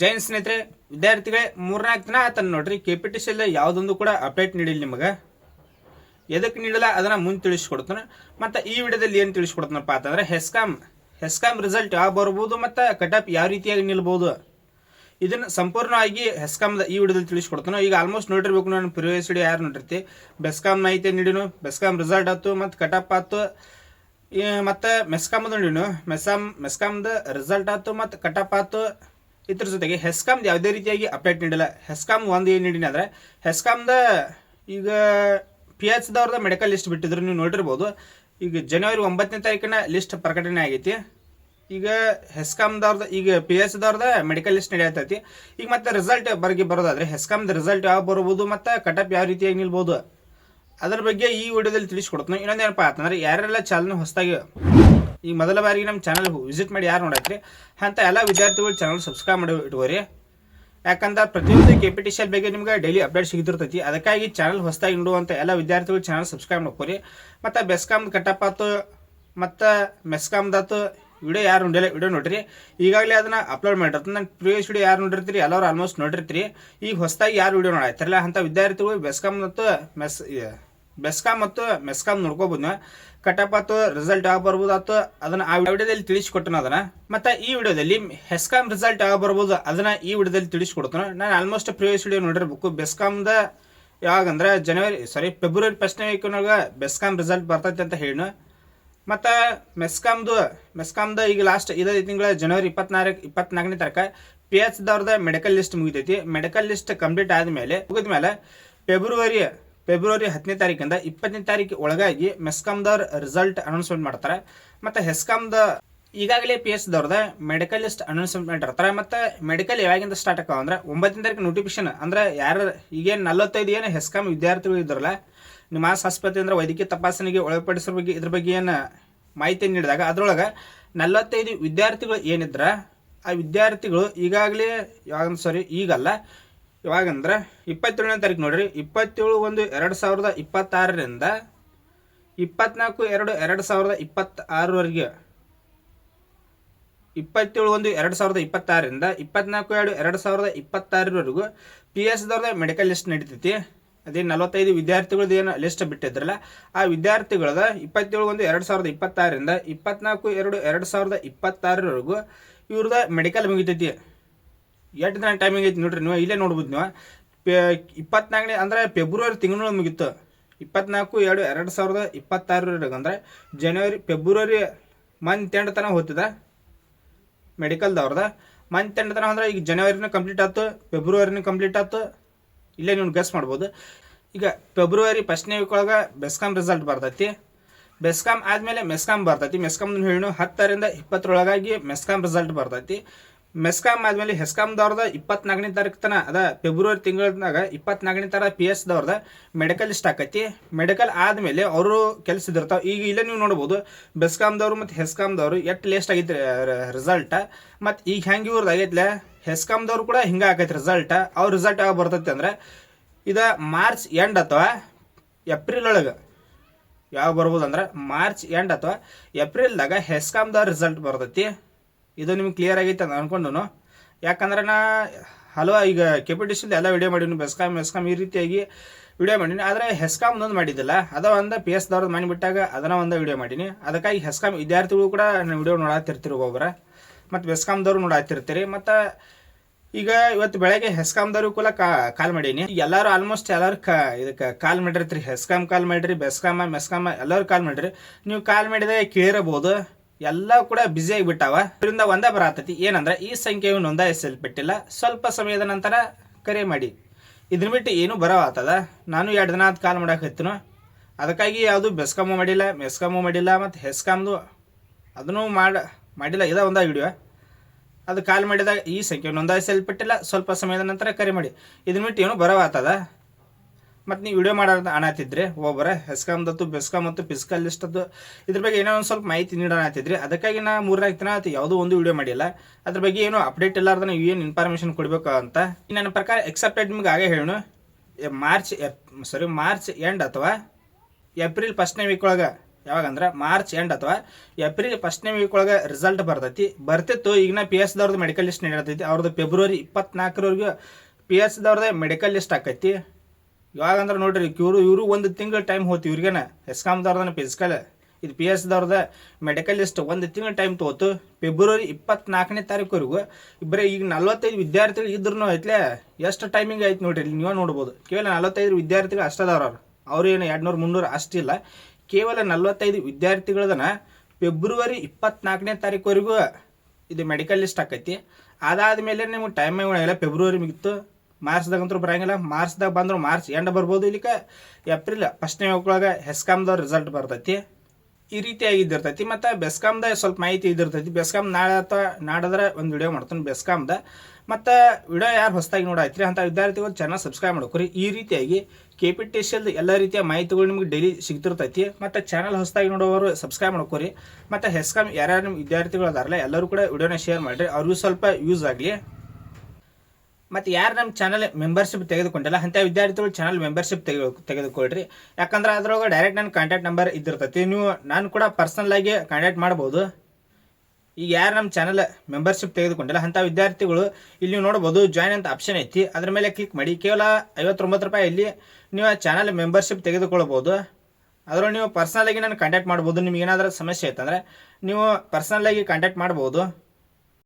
ಜೈನ್ ಸ್ನೇಹಿತರೆ, ವಿದ್ಯಾರ್ಥಿಗಳೇ, ಮೂರ್ನಾಲ್ಕು ದಿನ ಆತನ ನೋಡ್ರಿ ಕೆ ಪಿ ಟಿ ಸಿ ಯಾವುದೊಂದು ಕೂಡ ಅಪ್ಡೇಟ್ ನೀಡಿಲ್ಲ ನಿಮಗೆ. ಎದಕ್ಕೆ ನೀಡಲ್ಲ, ಅದನ್ನ ಮುಂದೆ ತಿಳಿಸ್ಕೊಡ್ತಾನೆ. ಮತ್ತು ಈ ವಿಡಿಯೋದಲ್ಲಿ ಏನು ತಿಳಿಸ್ಕೊಡ್ತಾನಪ್ಪ ಅಂತಂದ್ರೆ ಹೆಸ್ಕಾಮ್ ಹೆಸ್ಕಾಮ್ ರಿಸಲ್ಟ್ ಯಾವ ಬರ್ಬೋದು ಮತ್ತು ಕಟಪ್ ಯಾವ ರೀತಿಯಾಗಿ ನಿಲ್ಬೋದು. ಇದನ್ನ ಸಂಪೂರ್ಣವಾಗಿ ಹೆಸ್ಕಾಮ್ದ ಈ ವಿಡಿಯೋದಲ್ಲಿ ತಿಳಿಸ್ಕೊಡ್ತಾನೆ. ಈಗ ಆಲ್ಮೋಸ್ಟ್ ನೋಡಿರ್ಬೇಕು ನಾನು ಪ್ರಿವಿಯಸ್ ವಿಡಿಯೋ ಯಾರು ನೋಡಿರ್ತಿ? ಬೆಸ್ಕಾಮ್ ಮಾಹಿತಿ ನೀಡಿನು ಬೆಸ್ಕಾಮ್ ರಿಸಲ್ಟ್ ಆಯ್ತು, ಮತ್ತು ಕಟಪ್ ಆಯ್ತು. ಮತ್ತು ಮೆಸ್ಕಾಮ್ದು ನೀಡಿನು ಮೆಸ್ಸಾಮ್ ಮೆಸ್ಕಾಮ್ದ ರಿಸಲ್ಟ್ ಆಯ್ತು, ಮತ್ತು ಕಟಪ್ ಆಯ್ತು. ಇದ್ರ ಜೊತೆಗೆ ಹೆಸ್ಕಾಮ್ ಯಾವುದೇ ರೀತಿಯಾಗಿ ಅಪ್ಡೇಟ್ ನೀಡಿಲ್ಲ. ಹೆಸ್ಕಾಮ್ ಒಂದು ಏನು ನೀಡಿನ ಅಂದರೆ, ಹೆಸ್ಕಾಮ್ದ ಈಗ ಪಿ ಎಚ್ ದವ್ರದ ಮೆಡಿಕಲ್ ಲಿಸ್ಟ್ ಬಿಟ್ಟಿದ್ರು, ನೀವು ನೋಡಿರ್ಬೋದು. ಈಗ ಜನವರಿ ಒಂಬತ್ತನೇ ತಾರೀಕಿನ ಲಿಸ್ಟ್ ಪ್ರಕಟಣೆ ಆಗೈತಿ. ಈಗ ಹೆಸ್ಕಾಮ್ದವ್ರದ, ಈಗ ಪಿ ಎಚ್ ದವ್ರದ ಮೆಡಿಕಲ್ ಲಿಸ್ಟ್ ನಡೆಯತೈತಿ. ಈಗ ಮತ್ತೆ ರಿಸಲ್ಟ್ ಬರ್ಗಿ ಬರೋದಾದ್ರೆ, ಹೆಸ್ಕಾಮ್ದ ರಿಸಲ್ಟ್ ಯಾವ ಬರ್ಬೋದು ಮತ್ತು ಕಟಪ್ ಯಾವ ರೀತಿಯಾಗಿ ನಿಲ್ಬೋದು? ಅದರ ಬಗ್ಗೆ ಈ ವಿಡಿಯೋದಲ್ಲಿ ತಿಳಿಸ್ಕೊಡ್ತೀನಿ. ಇನ್ನೊಂದೇನಪ್ಪ ಅಂತಂದ್ರೆ, ಯಾರೆಲ್ಲ ಚಾಲನೆ ಹೊಸದಾಗಿ ಈ ಮೊದಲ ಬಾರಿಗೆ ನಮ್ಮ ಚಾನಲ್ ವಿಸಿಟ್ ಮಾಡಿ ಯಾರು ನೋಡಕ್ರಿ ಅಂತ ಎಲ್ಲ ವಿದ್ಯಾರ್ಥಿಗಳು ಚಾನಲ್ ಸಬ್ಸ್ಕ್ರೈಬ್ ಮಾಡಿ ಇಟ್ಕೋರಿ. ಯಾಕಂದ್ರೆ ಪ್ರತಿಯೊಂದು K P T C L ಬಗ್ಗೆ ನಿಮ್ಗೆ ಡೈಲಿ ಅಪ್ಡೇಟ್ ಸಿಗ್ತಿರ್ತೈತಿ ಅದಕ್ಕಾಗಿ ಚಾನಲ್ ಹೊಸದಾಗಿ ನೋಡುವಂಥ ಎಲ್ಲ ವಿದ್ಯಾರ್ಥಿಗಳು ಚಾನಲ್ ಸಬ್ಸ್ಕ್ರೈಬ್ ಮಾಡ್ಕೋರಿ. ಮತ್ತು ಬೆಸ್ಕಾಮ್ ಕಟ್ಟಪ್ಪ ಆತು ಮತ್ತು ಮೆಸ್ಕಾಮ್ದಾತು ವಿಡಿಯೋ ಯಾರು ನೋಡಿಲ್ಲ ವಿಡಿಯೋ ನೋಡ್ರಿ. ಈಗಾಗಲೇ ಅದನ್ನ ಅಪ್ಲೋಡ್ ಮಾಡಿರ್ತೀನಿ. ನಾನು ಪ್ರೀವಿಯಸ್ ವಿಡಿಯೋ ಯಾರು ನೋಡಿರ್ತೀರಿ? ಎಲ್ಲರೂ ಆಲ್ಮೋಸ್ಟ್ ನೋಡಿರ್ತೀರಿ. ಈಗ ಹೊಸದಾಗಿ ಯಾರು ವಿಡಿಯೋ ನೋಡಾಯ್ತಾರಲ್ಲ ಅಂತ ವಿದ್ಯಾರ್ಥಿಗಳು ಬೆಸ್ಕಾಮ್ ಮೆಸ್ ಬೆಸ್ಕಾಮ್ ಮತ್ತು ಮೆಸ್ಕಾಂ ನೋಡ್ಕೋಬೋದು. ಕಟಪ್ ಆತು ರಿಸಲ್ಟ್ ಯಾವ ಆತು ಅದನ್ನ ಆ ವಿಡಿಯೋದಲ್ಲಿ ತಿಳಿಸ್ಕೊಟ್ಟನ ಅದನ್ನ. ಮತ್ತೆ ಈ ವಿಡಿಯೋದಲ್ಲಿ ಹೆಸ್ಕಾಮ್ ರಿಸಲ್ಟ್ ಯಾವ ಬರ್ಬೋದು ಅದನ್ನ ಈ ವಿಡಿಯೋದಲ್ಲಿ ತಿಳಿಸ್ಕೊಡ್ತಾನೆ. ನಾನು ಆಲ್ಮೋಸ್ಟ್ ಪ್ರಿವಿಯಸ್ ವಿಡಿಯೋ ನೋಡಿರ್ಬೇಕು. ಬೆಸ್ಕಾಮ್ದ ಯಾವಾಗಂದ್ರೆ ಜನವರಿ ಸಾರಿ ಫೆಬ್ರವರಿ ಫಸ್ಟ್ನೇ ವೀಕ್ನಾಗ ಬೆಸ್ಕಾಮ್ ರಿಸಲ್ಟ್ ಬರ್ತೈತೆ ಅಂತ ಹೇಳಿ ಮತ್ತು ಮೆಸ್ಕಾಮ್ದು ಮೆಸ್ಕಾಮ್ದು ಈಗ ಲಾಸ್ಟ್ ಇದೇ ತಿಂಗಳ ಜನವರಿ ಇಪ್ಪತ್ನಾಲ್ಕು ಇಪ್ಪತ್ನಾಲ್ಕನೇ ತಾರೀಕು ಪಿ ಎಚ್ ದವ್ರದ ಮೆಡಿಕಲ್ ಲಿಸ್ಟ್ ಮುಗಿತೈತಿ. ಮೆಡಿಕಲ್ ಲಿಸ್ಟ್ ಕಂಪ್ಲೀಟ್ ಆದಮೇಲೆ, ಮುಗಿದ್ಮೇಲೆ ಫೆಬ್ರವರಿ ಫೆಬ್ರವರಿ ಹತ್ತನೇ ತಾರೀಕಿಂದ ಇಪ್ಪತ್ತನೇ ತಾರೀಕು ಒಳಗಾಗಿ ಮೆಸ್ಕಾಮ್ದವ್ರ ರಿಸಲ್ಟ್ ಅನೌನ್ಸ್ಮೆಂಟ್ ಮಾಡ್ತಾರೆ. ಮತ್ತು ಹೆಸ್ಕಾಮ್ದ ಈಗಾಗಲೇ ಪಿ ಎಸ್ ದವ್ರದ ಮೆಡಿಕಲ್ ಲಿಸ್ಟ್ ಅನೌನ್ಸ್ಮೆಂಟ್ ಇರ್ತಾರೆ ಮತ್ತು ಮೆಡಿಕಲ್ ಯಾವಾಗಿಂದ ಸ್ಟಾರ್ಟ್ ಆಕಾವ ಅಂದ್ರೆ ಒಂಬತ್ತನೇ ತಾರೀಕು ನೋಟಿಫಿಕೇಶನ್ ಅಂದ್ರೆ ಯಾರು ಈಗೇನು ನಲವತ್ತೈದು ಏನು ಹೆಸ್ಕಾಮ್ ವಿದ್ಯಾರ್ಥಿಗಳು ಇದ್ರಲ್ಲ ನಿಮಾಸ್ ಆಸ್ಪತ್ರೆ ಅಂದ್ರೆ ವೈದ್ಯಕೀಯ ತಪಾಸಣೆಗೆ ಒಳಪಡಿಸೋ ಬಗ್ಗೆ ಇದ್ರ ಬಗ್ಗೆ ಏನು ಮಾಹಿತಿ ನೀಡಿದಾಗ ಅದರೊಳಗೆ ನಲವತ್ತೈದು ವಿದ್ಯಾರ್ಥಿಗಳು ಏನಿದ್ರ, ಆ ವಿದ್ಯಾರ್ಥಿಗಳು ಈಗಾಗಲೇ ಯಾವಾಗ ಸಾರಿ ಈಗಲ್ಲ ಯಾವಾಗಂದ್ರೆ ಇಪ್ಪತ್ತೇಳನೇ ತಾರೀಕು ನೋಡ್ರಿ. ಇಪ್ಪತ್ತೇಳು ಒಂದು ಎರಡು ಸಾವಿರದ ಇಪ್ಪತ್ತಾರರಿಂದ ಇಪ್ಪತ್ನಾಲ್ಕು ಎರಡು ಎರಡು ಸಾವಿರದ ಇಪ್ಪತ್ತಾರವರೆಗೆ ಇಪ್ಪತ್ತೇಳು ಒಂದು ಎರಡು ಸಾವಿರದ ಇಪ್ಪತ್ತಾರರಿಂದ ಇಪ್ಪತ್ನಾಲ್ಕು ಎರಡು ಎರಡು ಸಾವಿರದ ಇಪ್ಪತ್ತಾರರವರೆಗೂ ಪಿ ಎಸ್ ದವ್ರದ ಮೆಡಿಕಲ್ ಲಿಸ್ಟ್ ನಡೀತೈತಿ. ಅದೇ ನಲವತ್ತೈದು ವಿದ್ಯಾರ್ಥಿಗಳದ್ದು ಏನು ಲಿಸ್ಟ್ ಬಿಟ್ಟಿದ್ರಲ್ಲ, ಆ ವಿದ್ಯಾರ್ಥಿಗಳದ ಇಪ್ಪತ್ತೇಳು ಒಂದು ಎರಡು ಸಾವಿರದ ಇಪ್ಪತ್ತಾರರಿಂದ ಇಪ್ಪತ್ನಾಲ್ಕು ಎರಡು ಎರಡು ಸಾವಿರದ ಇಪ್ಪತ್ತಾರರವರೆಗೂ ಇವ್ರದ ಮೆಡಿಕಲ್ ಮುಗಿತೈತಿ. ಎಷ್ಟು ದಿನ ಟೈಮಿಂಗ್ ಐತಿ ನೋಡ್ರಿ ನೀವು? ಇಲ್ಲೇ ನೋಡ್ಬೋದು ನೀವು. ಪೆ, ಇಪ್ಪತ್ನಾಲ್ಕನೇ, ಅಂದರೆ ಫೆಬ್ರವರಿ ತಿಂಗಳು ಮುಗಿತ್ತು ಇಪ್ಪತ್ನಾಲ್ಕು, ಎರಡು ಎರಡು ಸಾವಿರದ ಇಪ್ಪತ್ತಾರರವರೆಗೆ ಅಂದರೆ ಜನವರಿ ಫೆಬ್ರವರಿ ಮಂತ್ ಎಂಡ್ ತನಕ ಹೋಗ್ತದೆ? ಮೆಡಿಕಲ್ದವ್ರದ ಮಂತ್ ಎಂಡ್ ತನಕ ಅಂದ್ರೆ ಈಗ ಜನವರಿನೂ ಕಂಪ್ಲೀಟ್ ಆಯ್ತು ಫೆಬ್ರವರಿನೂ ಕಂಪ್ಲೀಟ್ ಆಯ್ತು ಇಲ್ಲೇ ನೀವು ಗೆಸ್ ಮಾಡ್ಬೋದು. ಈಗ ಫೆಬ್ರವರಿ ಫಸ್ಟ್ನೇ ವೀಕ್ ಒಳಗೆ ಬೆಸ್ಕಾಮ್ ರಿಸಲ್ಟ್ ಬರ್ತೈತಿ. ಬೆಸ್ಕಾಮ್ ಆದಮೇಲೆ ಮೆಸ್ಕಾಮ್ ಬರ್ತೈತಿ. ಮೆಸ್ಕಾಮ್ ಹೇಳು ಹತ್ತರಿಂದ ಇಪ್ಪತ್ತರೊಳಗಾಗಿ ಮೆಸ್ಕಾಮ್ ರಿಸಲ್ಟ್ ಬರ್ತೈತಿ. ಮೆಸ್ಕಾಮ್ ಆದಮೇಲೆ ಹೆಸ್ಕಾಮ್ದವ್ರದ ಇಪ್ಪತ್ನಾಲ್ಕನೇ ತಾರೀಕು ತನ, ಅದ ಫೆಬ್ರವರಿ ತಿಂಗಳದಾಗ ಇಪ್ಪತ್ನಾಲ್ಕನೇ ತರ ಪಿ ಎಸ್ ದವ್ರದ ಮೆಡಿಕಲ್ ಇಷ್ಟ ಆಕೈತಿ ಮೆಡಿಕಲ್ ಆದಮೇಲೆ ಅವರು ಕೆಲಸ ಇದಿರ್ತಾವ. ಈಗ ಇಲ್ಲೇ ನೀವು ನೋಡ್ಬೋದು ಬೆಸ್ಕಾಮ್ದವ್ರು ಮತ್ತು ಹೆಸ್ಕಾಮ್ದವ್ರು ಎಷ್ಟು ಲೇಸ್ಟ್ ಆಗೈತಿ ರಿಸಲ್ಟ್ ಮತ್ತು ಈಗ ಹೆಂಗೆ ಇವ್ರದ್ದು ಆಗೈತ್ಲೆ ಕೂಡ ಹಿಂಗೆ ಆಕೈತಿ ರಿಸಲ್ಟ್ ಅವ್ರ ರಿಸಲ್ಟ್ ಯಾವಾಗ ಬರ್ತೈತಿ ಅಂದ್ರೆ, ಇದು ಮಾರ್ಚ್ ಎಂಡ್ ಅಥವಾ ಏಪ್ರಿಲ್ ಒಳಗೆ. ಯಾವಾಗ ಬರ್ಬೋದು ಅಂದ್ರೆ ಮಾರ್ಚ್ ಎಂಡ್ ಅಥವಾ ಏಪ್ರಿಲ್ದಾಗ ಹೆಸ್ಕಾಮ್ದವ್ರ ರಿಸಲ್ಟ್ ಬರ್ತೈತಿ. ಇದು ನಿಮ್ಗೆ ಕ್ಲಿಯರ್ ಆಗೈತೆ ಅಂತ ಅನ್ಕೊಂಡು ಯಾಕಂದ್ರೆ ನಾ ಹಲೋ, ಈಗ ಕೆ ಪಿ ಟಿ ಸಿಲ್ ಎಲ್ಲ ವಿಡಿಯೋ ಮಾಡೀನಿ ಬೆಸ್ಕಾಮ್ ಬೆಸ್ಕಾಮ್ ಈ ರೀತಿಯಾಗಿ ವಿಡಿಯೋ ಮಾಡೀನಿ ಆದರೆ ಹೆಸ್ಕಾಮ್ ಒಂದು ಮಾಡಿದ್ದಿಲ್ಲ. ಅದ ಒಂದು ಪಿ ಎಸ್ ದವ್ರದ್ದು ಮಾಡಿಬಿಟ್ಟಾಗ ಅದನ್ನ ಒಂದು ವಿಡಿಯೋ ಮಾಡೀನಿ. ಅದಕ್ಕಾಗಿ ಹೆಸ್ಕಾಮ್ ವಿದ್ಯಾರ್ಥಿಗಳು ಕೂಡ ನಾನು ವಿಡಿಯೋ ನೋಡಾತಿರ್ತೀರಿ ಒಬ್ಬೊಬ್ಬರ ಮತ್ತು ಬೆಸ್ಕಾಮ್ದವ್ರು ನೋಡಾತಿರ್ತೀರಿ. ಮತ್ತು ಈಗ ಇವತ್ತು ಬೆಳಗ್ಗೆ ಹೆಸ್ಕಾಮ್ದವ್ರು ಕೂಡ ಕಾಲ್ ಮಾಡೀನಿ. ಎಲ್ಲರೂ ಆಲ್ಮೋಸ್ಟ್ ಎಲ್ಲರೂ ಕಾ, ಇದಕ್ಕೆ ಕಾಲ್ ಮಾಡಿರ್ತೀರಿ. ಹೆಸ್ಕಾಮ್ ಕಾಲ್ ಮಾಡಿರಿ ಬೆಸ್ಕಾಮ ಮೆಸ್ಕಾಮ ಎಲ್ಲರೂ ಕಾಲ್ ಮಾಡಿರಿ. ನೀವು ಕಾಲ್ ಮಾಡಿದೆ ಕೇಳಿರಬಹುದು ಎಲ್ಲ ಕೂಡ ಬ್ಯುಸಿ ಆಗಿಬಿಟ್ಟಾವ. ಇದರಿಂದ ಒಂದೇ ಬರತೈತಿ. ಏನಂದ್ರೆ, ಈ ಸಂಖ್ಯೆಯು ನೋಂದಾಯಿಸಲ್ಪಟ್ಟಿಲ್ಲ. ಸ್ವಲ್ಪ ಸಮಯದ ನಂತರ ಕರೆ ಮಾಡಿ. ಇದನ್ನ ಬಿಟ್ಟು ಏನು ಬರವಾತದ. ನಾನು ಎರಡು ದಿನ ಆದ ಕಾಲ್ ಮಾಡಾಕತ್ತಿನೋ ಅದಕ್ಕಾಗಿ ಯಾವುದು ಬೆಸ್ಕಾಮು ಮಾಡಿಲ್ಲ, ಮೆಸ್ಕಾಮು ಮಾಡಿಲ್ಲ ಮತ್ತು ಹೆಸ್ಕಾಮ್ದು ಅದನ್ನು ಮಾಡ, ಮಾಡಿಲ್ಲ. ಇದ ಒಂದ ವಿಡಿಯೋ ಅದು ಕಾಲ್ ಮಾಡಿದಾಗ ಈ ಸಂಖ್ಯೆ ನೋಂದಾಯಿಸಲ್ಪಟ್ಟಿಲ್ಲ. ಸ್ವಲ್ಪ ಸಮಯದ ನಂತರ ಕರೆ ಮಾಡಿ. ಇದನ್ನ ಬಿಟ್ಟು ಏನು ಬರವಾತದ. ಮತ್ತು ನೀವು ವಿಡಿಯೋ ಮಾಡೋದು ಅನ್ನತ್ತಿದ್ರಿ ಒಬ್ಬರ ಹೆಸ್ಕಾಮ್ದತ್ತು ಬೆಸ್ಕಾಮ್ ಮತ್ತು ಫಿಸಿಕಲ್ ಲಿಸ್ಟ್ ಅದು ಇದ್ರ ಬಗ್ಗೆ ಏನೋ ಒಂದು ಸ್ವಲ್ಪ ಮಾಹಿತಿ ನೀಡೋಣ ಅಂತಿದ್ರಿ ಅದಕ್ಕಾಗಿ ನಾ ಮೂರ್ನಾಲ್ಕು ದಿನ ಆಯ್ತು ಯಾವುದೋ ಒಂದು ವಿಡಿಯೋ ಮಾಡಿಲ್ಲ. ಅದ್ರ ಬಗ್ಗೆ ಏನು ಅಪ್ಡೇಟ್ ಇಲ್ಲಾರ್ದ ಏನು ಇನ್ಫಾರ್ಮೇಷನ್ ಕೊಡಬೇಕು ಅಂತ. ನನ್ನ ಪ್ರಕಾರ ಎಕ್ಸೆಪ್ಟೆಡ್ ನಿಮ್ಗೆ ಆಗೇ ಹೇಳು ಮಾರ್ಚ್ ಸಾರಿ ಮಾರ್ಚ್ ಎಂಡ್ ಅಥವಾ ಏಪ್ರಿಲ್ ಫಸ್ಟ್ನೇ ವೀಕ್ ಒಳಗೆ. ಯಾವಾಗಂದ್ರೆ ಮಾರ್ಚ್ ಎಂಡ್ ಅಥವಾ ಏಪ್ರಿಲ್ ಫಸ್ಟ್ನೇ ವೀಕ್ ಒಳಗೆ ರಿಸಲ್ಟ್ ಬರ್ತೈತಿ. ಬರ್ತಿತ್ತು ಈಗಿನ ಪಿ ಎಸ್ ದವ್ರದ್ದು ಮೆಡಿಕಲ್ ಲಿಸ್ಟ್ ನೀಡತೈತಿ ಅವ್ರದ್ದು ಫೆಬ್ರವರಿ ಇಪ್ಪತ್ನಾಲ್ಕರವರೆಗೂ ಪಿ ಎಸ್ ದವ್ರದ್ದೇ ಮೆಡಿಕಲ್ ಲಿಸ್ಟ್ ಆಕೈತಿ ಇವಾಗಂದ್ರೆ ನೋಡ್ರಿ, ಇವರು ಇವರು ಒಂದು ತಿಂಗಳ ಟೈಮ್ ಹೋತಿ ಇವ್ರಿಗೇನ. ಎಸ್ಕಾಮ್ದವ್ರದನ ಫಿಸಿಕಲ್ ಇದು ಪಿ ಎಸ್ ದವ್ರದ ಮೆಡಿಕಲ್ ಲಿಸ್ಟ್ ಒಂದು ತಿಂಗಳ ಟೈಮ್ ತಗೋತು ಫೆಬ್ರವರಿ ಇಪ್ಪತ್ನಾಲ್ಕನೇ ತಾರೀಕುವರೆಗೂ ಇಬ್ಬರೇ ಈಗ ನಲ್ವತ್ತೈದು ವಿದ್ಯಾರ್ಥಿಗಳು ಇದ್ರೂ ಐತ್ಲೆ. ಎಷ್ಟು ಟೈಮಿಂಗ್ ಐತೆ ನೋಡ್ರಿ ನೀವೇ ನೋಡ್ಬೋದು. ಕೇವಲ ನಲ್ವತ್ತೈದು ವಿದ್ಯಾರ್ಥಿಗಳು ಅಷ್ಟದವ್ರ ಅವ್ರು. ಏನು ಎರಡು ನೂರು ಮುನ್ನೂರು ಅಷ್ಟಿಲ್ಲ ಕೇವಲ ನಲ್ವತ್ತೈದು ವಿದ್ಯಾರ್ಥಿಗಳದನ್ನ ಫೆಬ್ರವರಿ ಇಪ್ಪತ್ನಾಲ್ಕನೇ ತಾರೀಕುವರೆಗೂ ಇದು ಮೆಡಿಕಲ್ ಲಿಸ್ಟ್ ಆಕೈತಿ. ಅದಾದ್ಮೇಲೆ ನಿಮ್ಗೆ ಟೈಮ್ ಇಲ್ಲ ಫೆಬ್ರವರಿ ಮುಗಿತು ಮಾರ್ಚ್ದಾಗಂತೂ ಬರಂಗಿಲ್ಲ. ಮಾರ್ಚ್ದಾಗ ಬಂದ್ರು ಮಾರ್ಚ್ ಎಂಡ್ ಬರ್ಬೋದು ಇಲ್ಲಿಕ. ಏಪ್ರಿಲ್ ಫಸ್ಟ್ನೇ ಒಳಗೆ ಹೆಸ್ಕಾಮ್ದವ್ರ ರಿಸಲ್ಟ್ ಬರ್ತೈತಿ. ಈ ರೀತಿಯಾಗಿ ಇದ್ದಿರ್ತೈತಿ ಮತ್ತು ಬೆಸ್ಕಾಮ್ದ ಸ್ವಲ್ಪ ಮಾಹಿತಿ ಇದ್ದಿರ್ತೈತಿ. ಬೆಸ್ಕಾಮ್ ನಾಳೆ ಅಥವಾ ನಾಡದ್ರೆ ಒಂದು ವಿಡಿಯೋ ಮಾಡ್ತೀನಿ ಬೆಸ್ಕಾಮ್ದ. ಮತ್ತು ವಿಡಿಯೋ ಯಾರು ಹೊಸದಾಗಿ ನೋಡಾಯ್ತ್ರಿ ಅಂತ ವಿದ್ಯಾರ್ಥಿಗಳು ಚಾನಲ್ ಸಬ್ಸ್ಕ್ರೈಬ್ ಮಾಡ್ಕೊರಿ. ಈ ರೀತಿಯಾಗಿ ಕೆ ಪಿ ಟಿ ಸಿ ಎಲ್ಲ ರೀತಿಯ ಮಾಹಿತಿಗಳು ನಿಮಗೆ ಡೈಲಿ ಸಿಗ್ತಿರ್ತೈತಿ. ಮತ್ತು ಚಾನಲ್ ಹೊಸದಾಗಿ ನೋಡೋರು ಸಬ್ಸ್ಕ್ರೈಬ್ ಮಾಡ್ಕೊರಿ. ಮತ್ತು ಹೆಸ್ಕಾಮ್ ಯಾರ್ಯಾರು ನಿಮ್ಮ ವಿದ್ಯಾರ್ಥಿಗಳು ಅದಾರಲ್ಲ ಎಲ್ಲರೂ ಕೂಡ ವಿಡಿಯೋನ ಶೇರ್ ಮಾಡಿರಿ. ಅವ್ರಿಗೂ ಸ್ವಲ್ಪ ಯೂಸ್ ಆಗಲಿ. ಮತ್ತು ಯಾರು ನಮ್ಮ ಚಾನಲ್ ಮೆಂಬರ್ಶಿಪ್ ತೆಗೆದುಕೊಂಡಿಲ್ಲ, ಅಂಥ ವಿದ್ಯಾರ್ಥಿಗಳು ಚಾನಲ್ ಮೆಂಬರ್ಶಿಪ್ ತೆಗೆ ತೆಗೆದುಕೊಳ್ಳ್ರಿ ಯಾಕಂದ್ರೆ ಅದ್ರೊಳಗೆ ಡೈರೆಕ್ಟ್ ನನ್ನ ಕಾಂಟ್ಯಾಕ್ಟ್ ನಂಬರ್ ಇದ್ದಿರ್ತೈತಿ. ನೀವು, ನಾನು ಕೂಡ ಪರ್ಸನಲ್ ಆಗಿ ಕಾಂಟ್ಯಾಕ್ಟ್ ಮಾಡ್ಬೋದು. ಈಗ ಯಾರು ನಮ್ಮ ಚಾನಲ್ ಮೆಂಬರ್ಶಿಪ್ ತೆಗೆದುಕೊಂಡಿಲ್ಲ, ಅಂಥ ವಿದ್ಯಾರ್ಥಿಗಳು ಇಲ್ಲಿ ನೀವು ನೋಡ್ಬೋದು ಜಾಯ್ನ್ ಅಂತ ಆಪ್ಷನ್ ಐತಿ. ಅದ್ರ ಮೇಲೆ ಕ್ಲಿಕ್ ಮಾಡಿ. ಕೇವಲ ಐವತ್ತೊಂಬತ್ತು ರೂಪಾಯಿ ಇಲ್ಲಿ ನೀವು ಚಾನಲ್ ಮೆಂಬರ್ಶಿಪ್ ತೆಗೆದುಕೊಳ್ಬೋದು. ಅದರೊಳಗೆ ನೀವು ಪರ್ಸನಲ್ ಆಗಿ ನಾನು ಕಾಂಟ್ಯಾಕ್ಟ್ ಮಾಡ್ಬೋದು. ನಿಮ್ಗೆ ಏನಾದರೂ ಸಮಸ್ಯೆ ಐತಂದ್ರೆ, ನೀವು ಪರ್ಸನಲ್ ಆಗಿ ಕಾಂಟ್ಯಾಕ್ಟ್ ಮಾಡ್ಬೋದು.